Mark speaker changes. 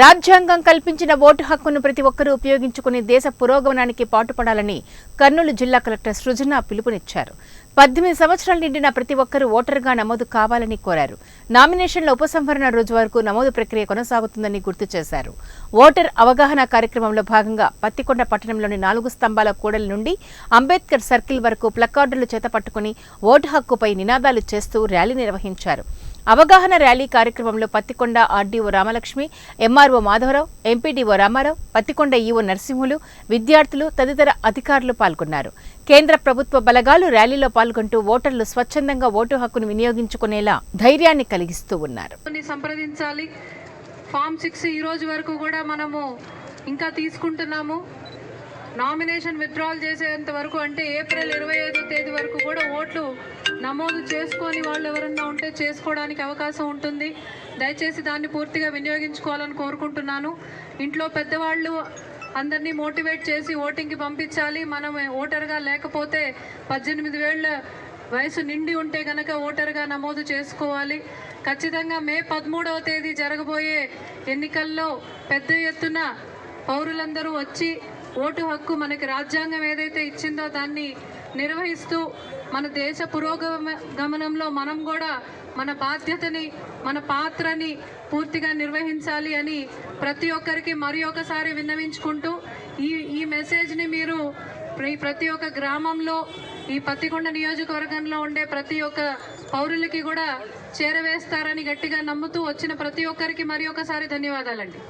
Speaker 1: రాజ్యాంగం కల్పించిన ఓటు హక్కును ప్రతి ఒక్కరూ ఉపయోగించుకుని దేశ పురోగమనానికి పాటుపడాలని కర్నూలు జిల్లా కలెక్టర్ సృజన పిలుపునిచ్చారు. పద్దెనిమిది సంవత్సరాలు నిండిన ప్రతి ఒక్కరూ ఓటరుగా నమోదు కావాలని కోరారు. నామినేషన్ల ఉపసంహరణ రోజు వరకు నమోదు ప్రక్రియ కొనసాగుతుందని గుర్తు చేశారు. ఓటర్ అవగాహన కార్యక్రమంలో భాగంగా పత్తికొండ పట్టణంలోని నాలుగు స్తంభాల కూడలి నుండి అంబేద్కర్ సర్కిల్ వరకు ప్లకార్డులు చేతపట్టుకుని ఓటు హక్కుపై నినాదాలు చేస్తూ ర్యాలీ నిర్వహించారు. అవగాహన ర్యాలీ కార్యక్రమంలో Pattikonda RDO Ramalakshmi MRO Madhavarao MPDO Ramarao Pattikonda EO Narasimhulu విద్యార్థులు తదితర అధికారులు పాల్గొన్నారు. కేంద్ర ప్రభుత్వ బలగాలు ర్యాలీలో పాల్గొంటూ ఓటర్లు స్వచ్ఛందంగా ఓటు హక్కును వినియోగించుకునేలా ధైర్యాన్ని కలిగిస్తూ ఉన్నారు.
Speaker 2: సంప్రదించాలి. ఫామ్ సిక్స్ ఈ రోజు వరకు కూడా మనము ఇంకా తీసుకుంటున్నాము. నామినేషన్ విత్డ్రాల్ చేసేంత వరకు అంటే ఏప్రిల్ ఇరవై ఐదో తేదీ వరకు కూడా ఓట్లు నమోదు చేసుకొని వాళ్ళు ఎవరన్నా ఉంటే చేసుకోవడానికి అవకాశం ఉంటుంది. దయచేసి దాన్ని పూర్తిగా వినియోగించుకోవాలని కోరుకుంటున్నాను. ఇంట్లో పెద్దవాళ్ళు అందరినీ మోటివేట్ చేసి ఓటింగ్కి పంపించాలి. మనం ఓటర్గా లేకపోతే పద్దెనిమిది వేళ్ళ వయసు నిండి ఉంటే గనక ఓటర్గా నమోదు చేసుకోవాలి. ఖచ్చితంగా మే పదమూడవ తేదీ జరగబోయే ఎన్నికల్లో పెద్ద ఎత్తున పౌరులందరూ వచ్చి ఓటు హక్కు మనకి రాజ్యాంగం ఏదైతే ఇచ్చిందో దాన్ని నిర్వహిస్తూ మన దేశ పురోగమ గమనంలో మనం కూడా మన బాధ్యతని మన పాత్రని పూర్తిగా నిర్వహించాలి అని ప్రతి ఒక్కరికి మరి ఒకసారి విన్నవించుకుంటూ ఈ ఈ మెసేజ్ని మీరు ఈ ప్రతి ఒక్క గ్రామంలో ఈ పత్తికొండ నియోజకవర్గంలో ఉండే ప్రతి ఒక్క పౌరులకి కూడా చేరవేస్తారని గట్టిగా నమ్ముతూ వచ్చిన ప్రతి ఒక్కరికి మరి ఒకసారి ధన్యవాదాలండి.